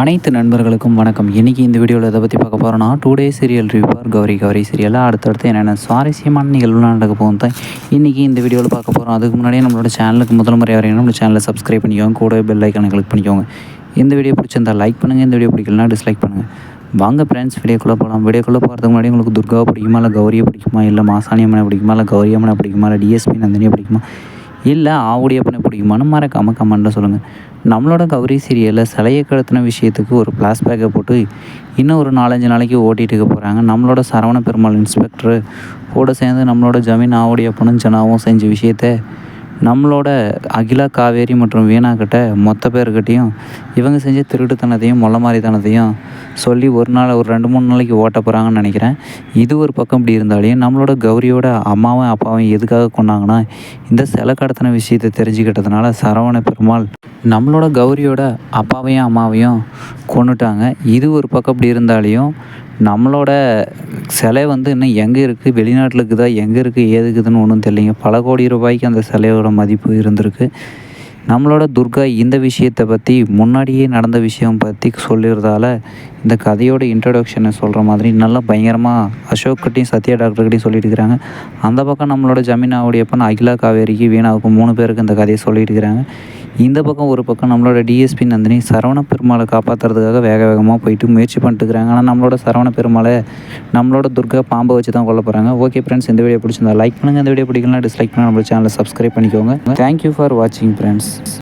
அனைத்து நண்பர்களுக்கும் வணக்கம். இன்றைக்கி இந்த வீடியோவில் இதை பற்றி பார்க்க போகிறோன்னா today serial reviewer Gowri Gowri சீரியலில் அடுத்தடுத்து என்னென்ன சுவாரஸ்யமான நிகழ்வுலாம் நடக்க போகும் தான் இன்றைக்கி இந்த வீடியோவில் பார்க்க போகிறோம் அதுக்கு முன்னாடியே நம்மளோட சேனலுக்கு முதல் முறை வரையும் நம்ம சேனலை சப்ஸ்கிரைப் பண்ணிக்கோங்க. கூட பெல் ஐக்கனை கிளிக் பண்ணிக்கோங்க. இந்த வீடியோ பிடிச்சிருந்தா லைக் பண்ணுங்கள் இந்த வீடியோ பிடிக்கலனா டிஸ்லைக் பண்ணுங்கள் வாங்க ஃப்ரெண்ட்ஸ் வீடியோக்குள்ளே போகலாம் வீடியோக்குள்ளே போகிறதுக்கு முன்னாடி உங்களுக்கு துர்காவை பிடிக்குமா இல்லை கௌரியை பிடிக்குமா இல்லை மாசாணி அம்மனை பிடிக்குமா இல்லை கௌரி அம்மனை பிடிக்குமா இல்லை டிஎஸ்பி நந்தினியை பிடிக்குமா? இல்லை ஆவுடைய அப்பனை பிடிக்குமான்னு மறக்காமல் கமெண்ட்டில் சொல்லுங்கள் நம்மளோட கௌரி சீரியலில் சிலையை கடத்தின விஷயத்துக்கு ஒரு ஃப்ளாஷ்பேக்கை போட்டு இன்னும் ஒரு நாலஞ்சு நாளைக்கு ஓட்டிகிட்டு போகிறாங்க நம்மளோட சரவண பெருமாள் இன்ஸ்பெக்டரு கூட சேர்ந்து நம்மளோட ஜமீன் ஆவுடைய அப்பனும் ஜனாவும் செஞ்ச விஷயத்த நம்மளோட அகிலா காவேரி மற்றும் வீணா கிட்ட மொத்த பேர்கிட்டையும் இவங்க செஞ்ச திருட்டுத்தனத்தையும் மொல்ல மாதிரித்தனத்தையும் சொல்லி ஒரு நாள் ஒரு ரெண்டு மூணு நாளைக்கு ஓட்ட போகிறாங்கன்னு நினைக்கிறேன். இது ஒரு பக்கம் இப்படி இருந்தாலையும் நம்மளோட கௌரியோட அம்மாவும் அப்பாவும் எதுக்காக கொண்டாங்கன்னா இந்த சிலை கடத்தின விஷயத்தை தெரிஞ்சுக்கிட்டதுனால சரவண பெருமாள் நம்மளோட கௌரியோட அப்பாவையும் அம்மாவையும் கொண்டுட்டாங்க இது ஒரு பக்கம் அப்படி இருந்தாலையும் நம்மளோட சிலை வந்து இன்னும் எங்கே இருக்குது வெளிநாட்டில் இருக்குதா? எங்கே இருக்குது ஏதுக்குதுன்னு ஒன்றும் தெரியலைங்க. பல கோடி ரூபாய்க்கு அந்த சிலையோட மதிப்பு இருந்திருக்கு. நம்மளோட துர்கா இந்த விஷயத்தை பற்றி முன்னாடியே நடந்த விஷயம் பற்றி சொல்லிடுறதால இந்த கதையோட இன்ட்ரடக்ஷனை சொல்கிற மாதிரி நல்லா பயங்கரமாக அசோக்கிட்டையும் சத்யா டாக்டர்கிட்டையும் சொல்லிட்டு இருக்கிறாங்க. அந்த பக்கம் நம்மளோட ஜமீனாவுடைய அப்பன் அகிலா காவேரிக்கு வீணாவுக்கு மூணு பேருக்கு இந்த கதையை சொல்லிட்டு இருக்கிறாங்க. இந்த பக்கம் ஒரு பக்கம் நம்மளோட டிஎஸ்பி நந்தினி சரவண பெருமாளை காப்பாற்றுறதுக்காக வேக வேகமாக போயிட்டு முயற்சி பண்ணிட்டு இருக்கிறாங்க ஆனால் நம்மளோட சரவண பெருமாளை நம்மளோட துர்கா பாம்பை வச்சு தான் கொல்ல போகிறாங்க ஓகே ஃப்ரெண்ட்ஸ் இந்த வீடியோ பிடிச்சிருந்தா லைக் பண்ணுங்கள் இந்த வீடியோ பிடிக்கலாம் டிஸ்லைக் பண்ணுங்கள் நம்மளோட சேனலை சப்ஸ்கிரைப் பண்ணிக்கோங்க. தேங்க்யூ ஃபார் வாட்சிங் ஃப்ரெண்ட்ஸ்